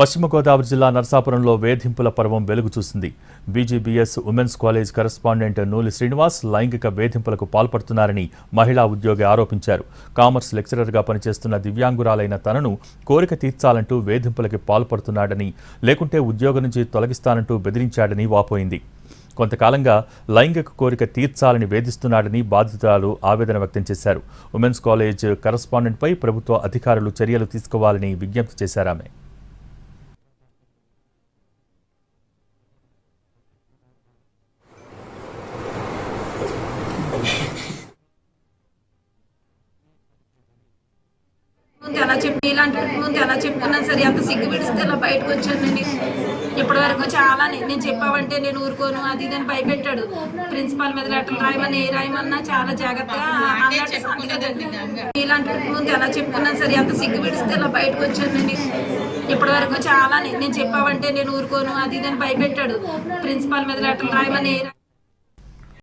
పశ్చిమ గోదావరి జిల్లా నరసాపురంలో వేధింపుల పర్వం వెలుగు చూసింది. BGBS women's college correspondent Nooli Srinivas లైంగిక వేధింపులకు పాల్పడుతున్నారని మహిళా ఉద్యోగి ఆరోపించారు. కామర్స్ లెక్చరర్గా పనిచేస్తున్న దివ్యాంగురాలైన తనను కోరిక తీర్చాలంటూ వేధింపులకి పాల్పడుతున్నాడని లేకుంటే ఉద్యోగం నుంచి తొలగిస్తానంటూ బెదిరించాడని వాపోయింది. కొంతకాలంగా లైంగిక కోరిక తీర్చాలని వేధిస్తున్నాడని బాధితురాలు ఆవేదన వ్యక్తం చేశారు. ఉమెన్స్ కాలేజ్ కరస్పాండెంట్పై ప్రభుత్వ అధికారులు చర్యలు తీసుకోవాలని విజ్ఞప్తి చేశారామె ముందు ఎలా చెప్పి ఇలాంటి ముందు ఎలా చెప్పుకున్నాను సరే అంత సిగ్గు పిడిస్తే ఇలా బయటకు వచ్చానండి. ఇప్పటి వరకు చాలా నేను చెప్పావంటే నేను ఊరుకోను అది ఇది అని భయపెట్టాడు. ప్రిన్సిపాల్ మీద లెటర్లు రాయమని ఏ రాయమన్నా చాలా జాగ్రత్తగా ఇలాంటి ముందు ఎలా చెప్పుకున్నాను సరే అంత సిగ్గు పిడిస్తే ఇలా బయటకు వచ్చానండి. ఇప్పటి వరకు చాలా నేను చెప్పావంటే నేను ఊరుకోను అది ఇది అని భయపెట్టాడు. ప్రిన్సిపాల్ మీద లెటర్లు రాయమని ఏ